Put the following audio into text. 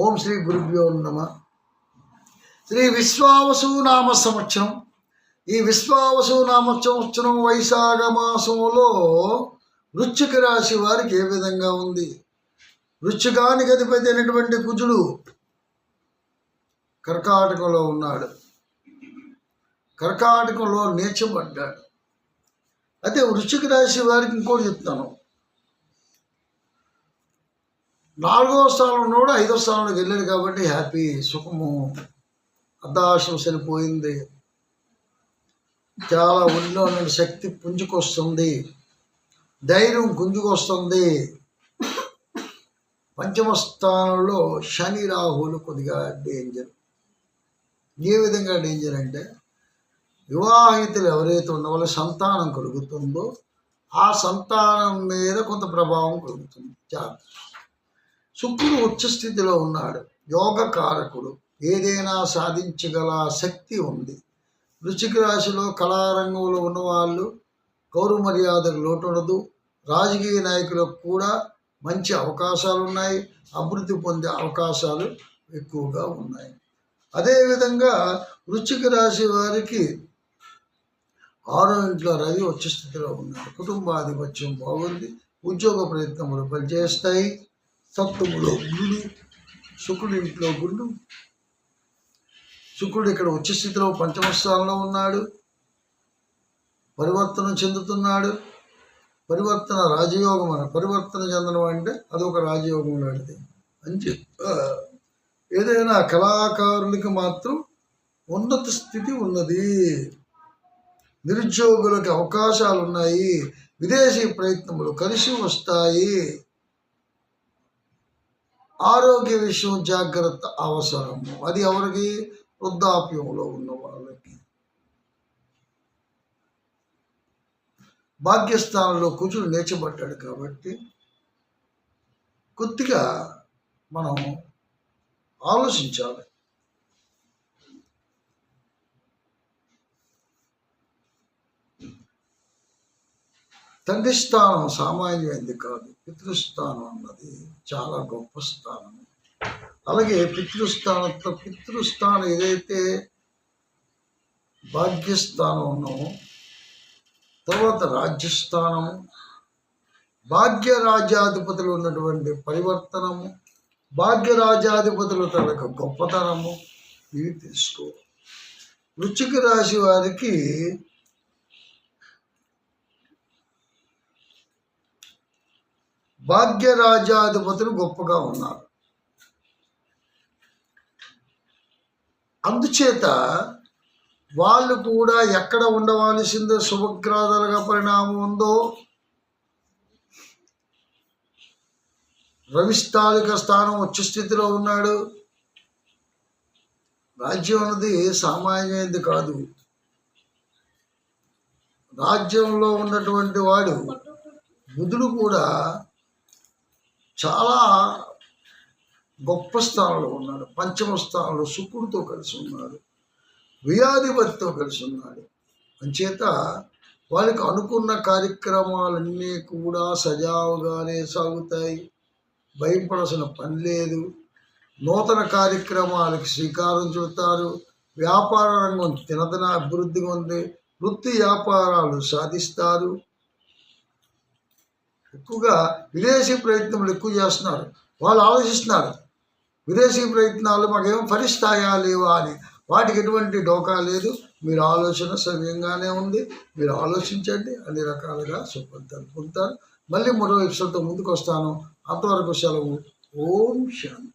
ఓం శ్రీ గురుభ్యో నమ. శ్రీ విశ్వావసు నామ సంవత్సరం. ఈ విశ్వావసు నామ సంవత్సరం వైశాఖ మాసంలో వృశ్చిక రాశి వారికి ఏ విధంగా ఉంది? వృశ్చికానికి అధిపతి అయినటువంటి కుజుడు కర్కాటకంలో ఉన్నాడు. కర్కాటకంలో నీచబడ్డాడు అయితే వృశ్చిక రాశి వారికి ఇంకోటి చెప్తాను. నాలుగో స్థానంలో ఉన్నవాడు ఐదో స్థానంలోకి వెళ్ళాడు కాబట్టి హ్యాపీ సుఖము అర్ధాశం చనిపోయింది చాలా ఒళ్ళో నుండి శక్తి పుంజుకొస్తుంది. ధైర్యం గుంజుకొస్తుంది. పంచమ స్థానంలో శని రాహులు కొద్దిగా డేంజర్ ఏ విధంగా డేంజర్ అంటే వివాహితులు ఎవరైతే ఉన్న వాళ్ళ సంతానం కలుగుతుందో ఆ సంతానం మీద కొంత ప్రభావం కలుగుతుంది. జాగ్రత్త. శుక్రుడు ఉచ్చ స్థితిలో ఉన్నాడు. యోగ కారకుడు ఏదైనా సాధించగల శక్తి ఉంది. వృశ్చిక రాశిలో కళారంగంలో ఉన్నవాళ్ళు గౌరవ మర్యాదకు లోటు ఉండదు రాజకీయ నాయకులకు కూడా మంచి అవకాశాలు ఉన్నాయి. అభివృద్ధి పొందే అవకాశాలు ఎక్కువగా ఉన్నాయి. అదేవిధంగా వృశ్చిక రాశి వారికి ఆరో ఇంట్లో రవి వచ్చే స్థితిలో ఉన్నాడు. కుటుంబాధిపత్యం బాగుంది. ఉద్యోగ ప్రయత్నములు పనిచేస్తాయి. సప్తములో గురుడు శుక్రుడి ఇంట్లో గురుడు. శుక్రుడు ఇక్కడ ఉచ్చ స్థితిలో పంచమ స్థానంలో ఉన్నాడు. పరివర్తన చెందుతున్నాడు. పరివర్తన రాజయోగం అని పరివర్తన చెందడం అంటే అదొక రాజయోగం లాంటిది. అని ఏదైనా కళాకారులకి మాత్రం ఉన్నత స్థితి ఉన్నది. నిరుద్యోగులకు అవకాశాలు ఉన్నాయి విదేశీ ప్రయత్నములు కలిసి వస్తాయి. ఆరోగ్య విషయం జాగ్రత్త అవసరము అది ఎవరికి? వృద్ధాప్యంలో ఉన్న వాళ్ళకి. భాగ్యస్థానంలో కూర్చుని లేచబడ్డాడు కాబట్టి కొద్దిగా మనం ఆలోచించాలి. తండ్రి స్థానం సామాన్యమైంది కాదు. పితృస్థానం అన్నది చాలా గొప్ప స్థానం. అలాగే పితృస్థానంతో పితృస్థానం ఏదైతే భాగ్యస్థానం ఉన్నామో తర్వాత రాజ్యస్థానము భాగ్య రాజ్యాధిపతులు ఉన్నటువంటి పరివర్తనము భాగ్య తన యొక్క గొప్పతనము ఇవి తెలుసుకో వృచ్చిక రాశి వారికి భాగ్యరాజ్యాధిపతులు గొప్పగా ఉన్నారు. అందుచేత వాళ్ళు కూడా ఎక్కడ ఉండవలసిందో శుభగ్రాదాలుగా పరిణామం ఉందో రవిస్థాలిక స్థానం ఉచ్చ స్థితిలో ఉన్నాడు. రాజ్యం అన్నది సామాన్యమైనది కాదు. రాజ్యంలో ఉన్నటువంటి వాడు బుధుడు కూడా చాలా గొప్ప స్థానంలో ఉన్నాడు. పంచమ స్థానంలో శుక్రుడితో కలిసి ఉన్నాడు. వ్యాధిపతితో కలిసి ఉన్నాడు. అంచేత వాళ్ళకి అనుకున్న కార్యక్రమాలన్నీ కూడా సజావుగానే సాగుతాయి. భయపడాల్సిన పని లేదు. నూతన కార్యక్రమాలకు శ్రీకారం చుడతారు. వ్యాపార రంగం తినదన అభివృద్ధిగా ఉంది. వృత్తి వ్యాపారాలు సాధిస్తారు. ఎక్కువగా విదేశీ ప్రయత్నములు ఎక్కువ చేస్తున్నారు. వాళ్ళు ఆలోచిస్తున్నారు విదేశీ ప్రయత్నాలు మాకేం ఫలిస్తాయా లేవా అని. వాటికి ఎటువంటి డోకా లేదు. మీరు ఆలోచన సవ్యంగానే ఉంది. మీరు ఆలోచించండి. అన్ని రకాలుగా సుఫలితాలు పొందుతారు. మళ్ళీ మరో ఎపిసోడ్తో ముందుకు వస్తాను అంతవరకు సెలవు. ఓం శాంతి.